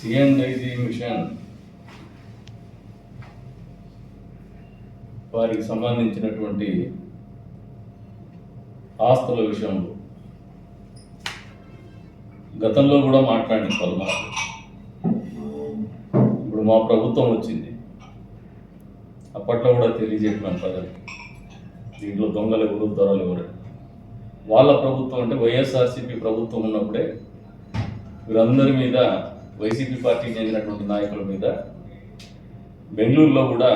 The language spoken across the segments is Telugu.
సిఎన్ఐజి మిషన్ వారికి సంబంధించినటువంటి ఆస్తుల విషయంలో గతంలో కూడా మాట్లాడిన పలుమార్లు. ఇప్పుడు మా ప్రభుత్వం వచ్చింది. అప్పట్లో కూడా తెలియజేసినాం ప్రజలకు దీంట్లో దొంగలు ఎవరు దొరలు ఎవరు? వాళ్ళ ప్రభుత్వం అంటే వైఎస్ఆర్సీపీ ప్రభుత్వం ఉన్నప్పుడే వీరందరి మీద వైసీపీ పార్టీకి చెందినటువంటి నాయకుల మీద బెంగళూరులో కూడా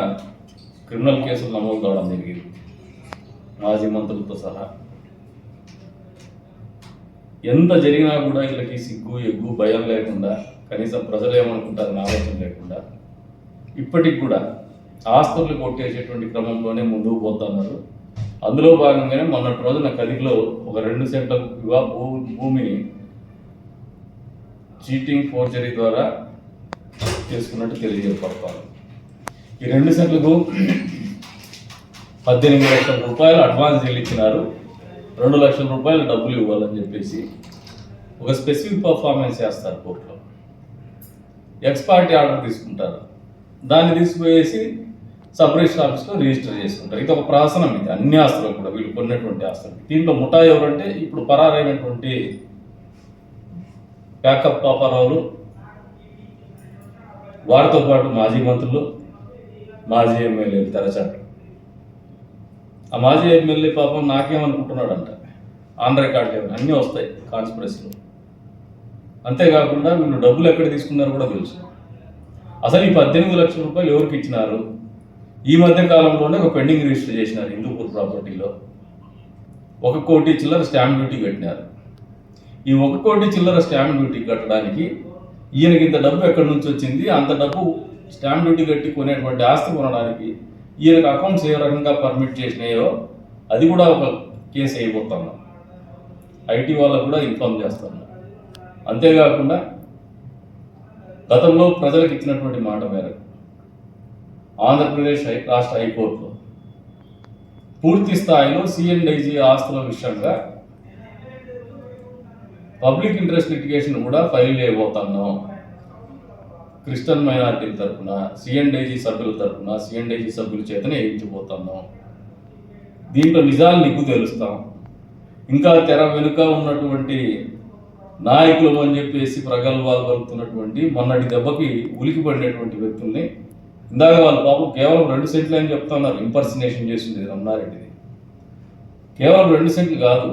క్రిమినల్ కేసులు నమోదు కావడం జరిగింది. మాజీ మంత్రులతో సహా. ఎంత జరిగినా కూడా వీళ్ళకి సిగ్గు ఎగ్గు భయం లేకుండా కనీసం ప్రజలు ఏమనుకుంటారని ఆలోచన లేకుండా ఇప్పటికి కూడా ఆస్తులు కొట్టేసేటువంటి క్రమంలోనే ముందుకు పోతున్నారు అందులో భాగంగానే మొన్నటి రోజున కదిలో ఒక రెండు సెంట్ల భూ భూమిని చీటింగ్ ఫోర్జరీ ద్వారా చేసుకున్నట్టు తెలియజేయబడతారు ఈ రెండు సెంట్లకు పద్దెనిమిది లక్షల రూపాయలు అడ్వాన్స్ చెల్లించినారు రెండు లక్షల రూపాయలు డబ్బులు ఇవ్వాలని చెప్పేసి ఒక స్పెసిఫిక్ పర్ఫార్మెన్స్ చేస్తారు కోర్టులో. ఎక్స్ పార్టీ ఆర్డర్ తీసుకుంటారు. దాన్ని తీసుకుపోయేసి సపరేషన్ ఆఫీస్లో రిజిస్టర్ చేసుకుంటారు. ఇది ఒక ప్రాసనం ఇది. అన్ని ఆస్తులు కూడా వీళ్ళు కొన్నటువంటి ఆస్తులు. దీంట్లో ముఠా ఎవరంటే ఇప్పుడు పరారైనటువంటి ప్యాకప్ పాపారావులు వారితో పాటు మాజీ మంత్రులు మాజీ ఎమ్మెల్యేలు తెరచాటు ఆ మాజీ ఎమ్మెల్యే పాపం నాకేమనుకుంటున్నాడంట? ఆన్ రికార్డ్ అన్నీ వస్తాయి కాన్స్పిరసీలో. అంతేకాకుండా వీళ్ళు డబ్బులు ఎక్కడ తీసుకున్నారో కూడా తెలుసు. అసలు ఈ పద్దెనిమిది లక్షల రూపాయలు ఎవరికి ఇచ్చినారు? ఈ మధ్య కాలంలోనే ఒక పెండింగ్ రిజిస్టర్ చేసినారు హిందూపూర్ ప్రాపర్టీలో. ఒక కోటి చిల్లర స్టాంప్ డ్యూటీ కట్టినారు. ఈ ఒక కోటి చిల్లర స్టాంప్ డ్యూటీ కట్టడానికి ఈయనకి ఇంత డబ్బు ఎక్కడి నుంచి వచ్చింది? అంత డబ్బు స్టాంప్ డ్యూటీ కట్టి కొనేటువంటి ఆస్తి కొనడానికి ఈయనకు అకౌంట్స్ ఏ రకంగా పర్మిట్ చేసినాయో అది కూడా ఒక కేసు అయిపోతాము ఐటీ వాళ్ళకు కూడా ఇన్ఫామ్ చేస్తాను అంతేకాకుండా గతంలో ప్రజలకు ఇచ్చినటువంటి మాట మేరకు ఆంధ్రప్రదేశ్ హై రాష్ట్ర హైకోర్టులో పూర్తి స్థాయిలో సిఎన్డైజీ ఆస్తుల విషయంగా పబ్లిక్ ఇంట్రెస్ట్ లిటిగేషన్ కూడా ఫైల్ చేయబోతున్నాం క్రిస్టియన్ మైనారిటీల తరఫున సిఎన్డైజీ సభ్యుల తరఫున సిఎన్డైజీ సభ్యుల చేతనే వేయించబోతున్నాం దీంట్లో నిజాలు నిగ్గు తెలుస్తాం. ఇంకా తెర వెనుక ఉన్నటువంటి నాయకులు అని చెప్పేసి ప్రగల్భాలు పలుకుతున్నటువంటి మొన్నటి దెబ్బకి ఉలికి పడినటువంటి వ్యక్తుల్ని ఇందాక వాళ్ళ పాపం కేవలం రెండు సెంట్లు అని చెప్తున్నారు ఇంపర్సినేషన్ చేసింది రమణారెడ్డిది. కేవలం రెండు సెంట్లు కాదు